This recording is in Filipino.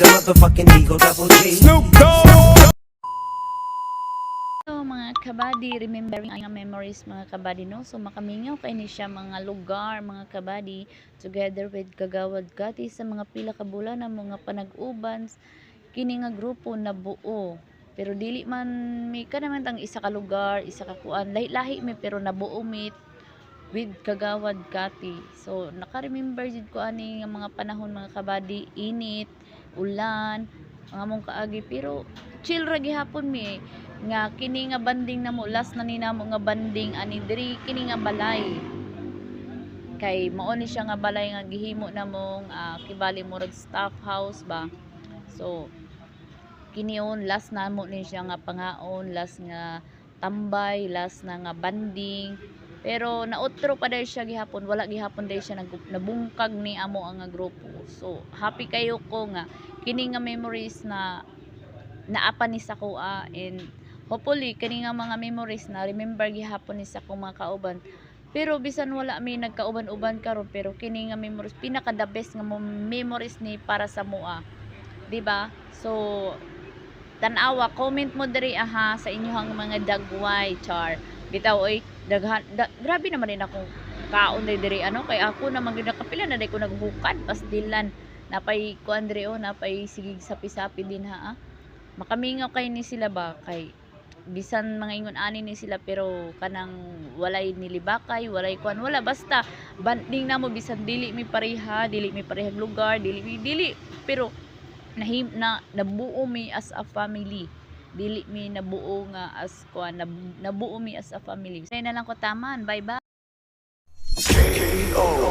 the motherfucking Eagle Double G. So mga kabady, remembering ang memories mga kabady no. So makamingaw kay ni siya mga lugar mga kabady together with Kagawad Kati sa mga pila ka bulan na mga panag-uban kini nga grupo na buo. Pero dili man mi ka naman tang isa ka lugar, isa ka kuan, lahi-lahi mi pero nabuo mi with Kagawad Kati. So naka-remember jud ko ani nga mga panahon mga kabady, init, ulan, mga mong kaagi. Pero chill ra gihapon mi eh. Nga kini nga banding namo last na ni namo nga banding ani diri kini nga balay. Kay mao ni siya nga balay nga gihimo namong ah, kibali murag staff house ba. So kini yun last namo ni siya nga pangaon last nga tambay last na nga banding pero nautro pa dahil siya gihapon wala gihapon dahil siya nag- nabungkag ni amo ang grupo. So happy kayo ko nga kini nga memories na naapa ni sa kuha and hopefully kani nga mga memories na remember gihapon ni sa mga kauban. Pero bisan wala mi nagkauban-uban karon pero kini nga memories pinaka the best nga mo memories ni para sa mua. Di ba so tanawa comment mo diri aha sa inyong mga dagway char bitaw oy daghan da, grabe naman din akong kaon diri diri ano? Kay ako naman gid nakapila na day ko naghukad pasdilan napay kuan diri o napay sigig sapi-sapi din ha ah. makamingaw kay ni sila ba? Kay bisan mga ingon ani ni sila pero kanang walay nilibakay walay kuan wala. Basta banding na mo bisan dili mi pareha dili mi parehag lugar dili mi dili. Pero nahim na nabuo mi as a family dili mi nabuo nga as kuan nab, nabuo mi as a family. Say na lang ko taman bye bye